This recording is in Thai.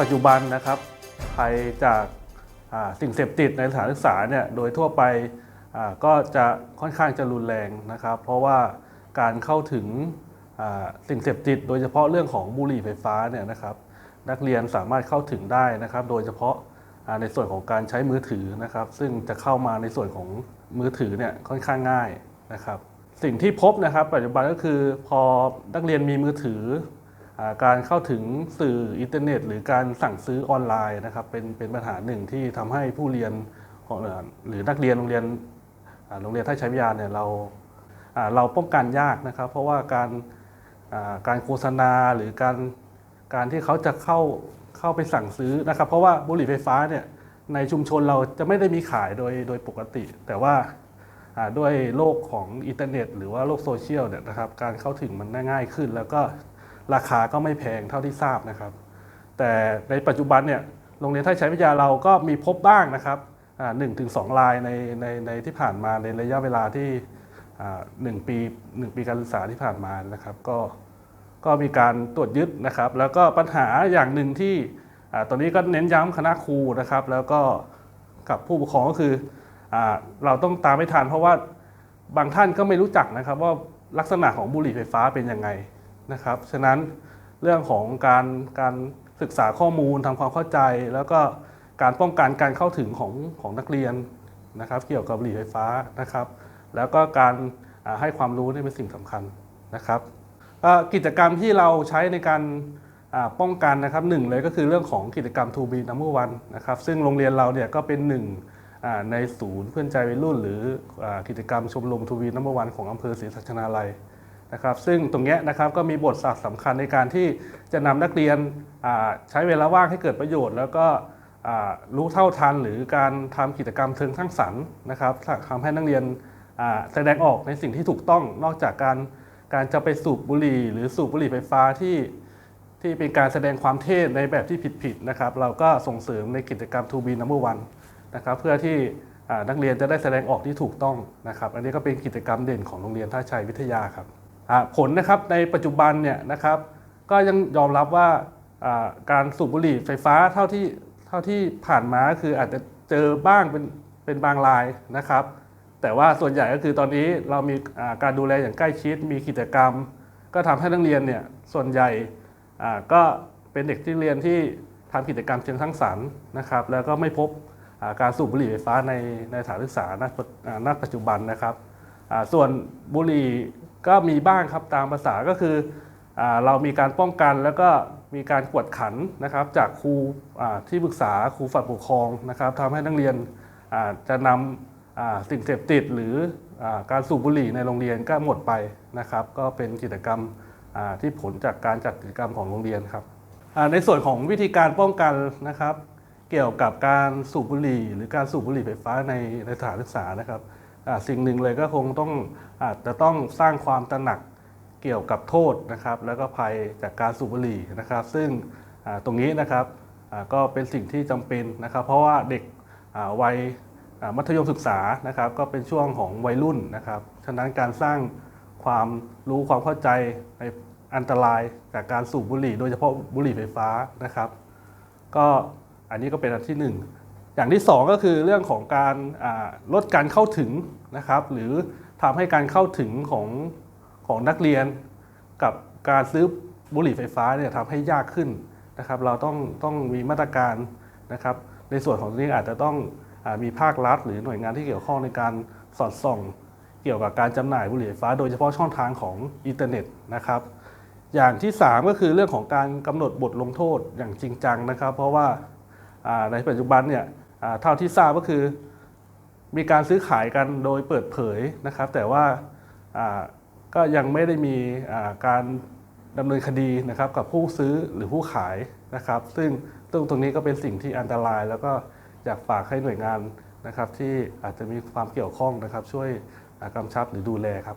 ปัจจุบันนะครับภัยจากสิ่งเสพติดในสถานศึกษาเนี่ยโดยทั่วไปก็จะค่อนข้างจะรุนแรงนะครับ เพราะว่าการเข้าถึงสิ่งเสพติด โดยเฉพาะเรื่องของบุหรี่ไฟฟ้าเนี่ยนะครับ นักเรียนสามารถเข้าถึงได้นะครับ โดยเฉพาะในส่วนของการใช้มือถือนะครับ ซึ่งจะเข้ามาในส่วนของมือถือเนี่ยค่อนข้างง่ายนะครับ สิ่งที่พบนะครับ ปัจจุบันก็คือพอนักเรียนมีมือถือ การเข้าถึงสื่ออินเทอร์เน็ต หรือการสั่งซื้อออนไลน์นะครับเป็นเป็นปัญหาหนึ่งที่ทำให้ผู้เรียนหรือนักเรียนโรงเรียนโรงเรียนท่าชัยวิทยาเนี่ยเราเราป้องกันยากนะครับ เพราะว่าการการโฆษณาหรือการการที่เขาจะเข้าเข้าไปสั่งซื้อนะครับ เพราะว่าบุหรี่ไฟฟ้าเนี่ยในชุมชนเราจะไม่ได้มีขายโดยโดยปกติ แต่ว่าด้วยโลกของอินเทอร์เน็ต หรือว่าโลกโซเชียลเนี่ยนะครับการเข้าถึงมันง่ายขึ้น แล้วก็ ราคาก็ไม่แพงเท่าที่ทราบนะครับ แต่ในปัจจุบันเนี่ยโรงเรียนไท่าชัยวิทยาเราก็มีพบบ้างนะครับหนึ่งถึงสองรายในในในที่ผ่านมาในระยะเวลาที่หนึ่งปีหนึ่งปีการศึกษาที่ผ่านมานะครับ ก็ก็มีการตรวจยึดนะครับ แล้วก็ปัญหาอย่างหนึ่งที่ตอนนี้ก็เน้นย้ำคณะครูนะครับ แล้วก็กับผู้ปกครองก็คืออเราต้องตามไม่ทันเพราะว่าบางท่านก็ไม่รู้จักนะครับว่าลักษณะของบุหรี่ไฟฟ้าเป็นยังไง นะครับ ฉะนั้นเรื่องของการการศึกษาข้อมูลทำความเข้าใจ แล้วก็การป้องกันการเข้าถึงของของนักเรียนนะครับ เกี่ยวกับบุหรี่ไฟฟ้านะครับ แล้วก็การให้ความรู้นี่เป็นสิ่งสำคัญนะครับกิจกรรมที่เราใช้ในการป้องกันนะครับหนึ่งเลยก็คือเรื่องของกิจกรรม To Be Number One นะครับซึ่งโรงเรียนเราเนี่ยก็เป็นหนึ่งในศูนย์เพื่อนใจวัยรุ่น หรือกิจกรรมชมรม To Be Number One ของอำเภอศรีสัชนาลัย นะครับซึ่งตรงนี้นะครับก็มีบทบาทสำคัญในการที่จะนำนักเรียนใช้เวลาว่างให้เกิดประโยชน์ แล้วก็รู้เท่าทันหรือการทำกิจกรรมเชิงสร้างสรรค์นะครับทำให้นักเรียนแสดงออกในสิ่งที่ถูกต้องนอกจากการการจะไปสูบบุหรี่ หรือสูบบุหรี่ไฟฟ้าที่ที่เป็นการแสดงความเท่ในแบบที่ผิดๆนะครับ เราก็ส่งเสริมในกิจกรรม To Be Number One นะครับเพื่อที่นักเรียนจะได้แสดงออกที่ถูกต้องนะครับ อันนี้ก็เป็นกิจกรรมเด่นของโรงเรียนท่าชัยวิทยาครับ ผลนะครับในปัจจุบันเนี่ยนะครับ ก็ยังยอมรับว่าการสูบบุหรี่ไฟฟ้าเท่าที่เท่าที่ผ่านมาคืออาจจะเจอบ้างเป็นเป็นบางรายนะครับ แต่ว่าส่วนใหญ่ก็คือตอนนี้เรามีการดูแลอย่างใกล้ชิด มีกิจกรรม ก็ทำให้นักเรียนเนี่ยส่วนใหญ่ก็เป็นเด็กที่เรียนที่ทำกิจกรรมเชิงสร้างสรรค์นะครับ แล้วก็ไม่พบการสูบบุหรี่ไฟฟ้าในในสถานศึกษาณปัจอ่าณปัจจุบันนะครับ ส่วนบุหรี่ก็มีบ้างครับตามภาษาก็คืออเรามีการป้องกันแล้วก็มีการกวดขันนะครับ จากครูที่ปรึกษาครูฝ่ายปกครองนะครับทำให้นักเรียนจะนำสิ่งเสพติดหรืออการสูบบุหรี่ในโรงเรียนก็หมดไปนะครับ ก็เป็นกิจกรรมที่ผลจากการจัดกิจกรรมของโรงเรียนครับในส่วนของวิธีการป้องกันนะครับ เกี่ยวกับการสูบบุหรี่ หรือการสูบบุหรี่ไฟฟ้าในในสถานศึกษานะครับ สิ่งหนึ่งเลยก็คงต้องอาจจะต้องสร้างความตระหนักเกี่ยวกับโทษนะครับ แล้วก็ภัยจากการสูบบุหรี่นะครับ ซึ่งตรงนี้นะครับก็เป็นสิ่งที่จำเป็นนะครับ เพราะว่าเด็กวัยมัธยมศึกษานะครับ ก็เป็นช่วงของวัยรุ่นนะครับฉะนั้นการสร้างความรู้ความเข้าใจในอันตรายจากการสูบบุหรี่ โดยเฉพาะบุหรี่ไฟฟ้านะครับ ก็อันนี้ก็เป็นอันที่หนึ่ง อย่างที่สองก็คือเรื่องของการลดการเข้าถึงนะครับหรือทำให้การเข้าถึงของของนักเรียน กับการซื้อบุหรี่ไฟฟ้าเนี่ยทำให้ยากขึ้นนะครับ เราต้องต้องมีมาตรการนะครับ ในส่วนของตรงนี้อาจจะต้องอมีภาครัฐ หรือหน่วยงานที่เกี่ยวข้องในการสอดส่อง เกี่ยวกับการจำหน่ายบุหรี่ไฟฟ้า โดยเฉพาะช่องทางของอินเทอร์เน็ตนะครับอย่างที่ 3 ก็คือเรื่องของการกำหนดบทลงโทษอย่างจริงจังนะครับ เพราะว่าในปัจจุบันเนี่ย เท่าที่ทราบก็คือมีการซื้อขายกันโดยเปิดเผยนะครับ แต่ว่าก็ยังไม่ได้มีการดำเนินคดีนะครับกับผู้ซื้อหรือผู้ขายนะครับ ซึ่งตรงตรงนี้ก็เป็นสิ่งที่อันตราย แล้วก็อยากฝากให้หน่วยงานนะครับ ที่อาจจะมีความเกี่ยวข้องนะครับ ช่วยกำชับหรือดูแลครับ